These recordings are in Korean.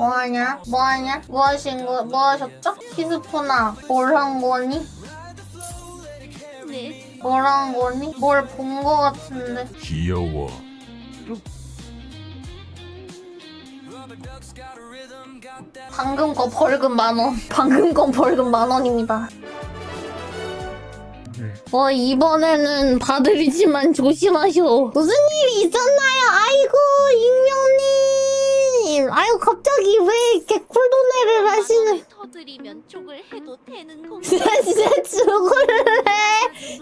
뭐하냐? 뭐하냐? 뭐 하신 거, 뭐 하셨죠? 키스푸나, 뭘 한 거니? 네. 뭘 한 거니? 뭘 본 거 같은데. 귀여워. 방금 거 벌금 만 원. 방금 건 벌금 만 원입니다. 어, 이번에는 봐드리지만 조심하셔. 무슨 일이 있었나요? 아이고, 익 하시는. 터드리면 쪽을 해도 되는 건가? 진짜, 진짜 죽을래.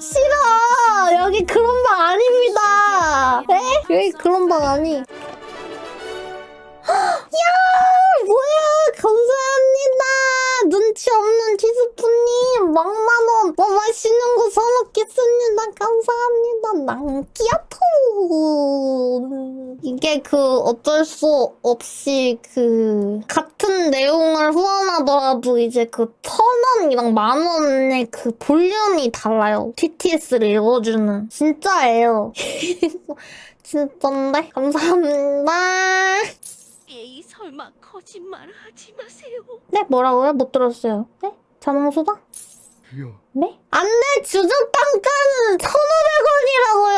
싫어. 여기 그런 방 아닙니다. 에? 여기 그런 방 아니. 야, 뭐야. 감사합니다. 눈치 없는 티스푼님. 막만원. 뭐 맛있는 거 사먹겠습니다. 감사합니다. 낭끼야토. 이게 그 어쩔 수 없이 그 같은 내용을 후원하더라도 이제 그 천 원이랑 만 원의 그 볼륨이 달라요. TTS를 읽어주는. 진짜예요. 진짠데? 감사합니다. 에이 설마 거짓말 하지 마세요. 네, 뭐라고요? 못 들었어요. 네? 자몽소다? 네? 안 돼! 주전빵가는 1,500원이라고요, 이거! 뭔가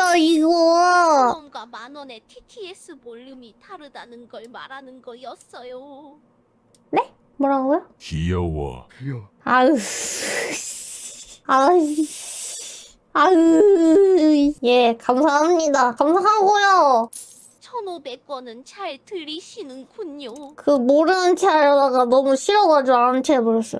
만 원의 TTS 볼륨이 다르다는 걸 말하는 거였어요. 네? 뭐라고요? 귀여워. 아으. 아으. 아으. 예, 감사합니다. 감사하고요. 1,500원은 잘 들리시는군요. 그 모르는 체 하려다가 너무 싫어가지고 아는 체 해버렸어요.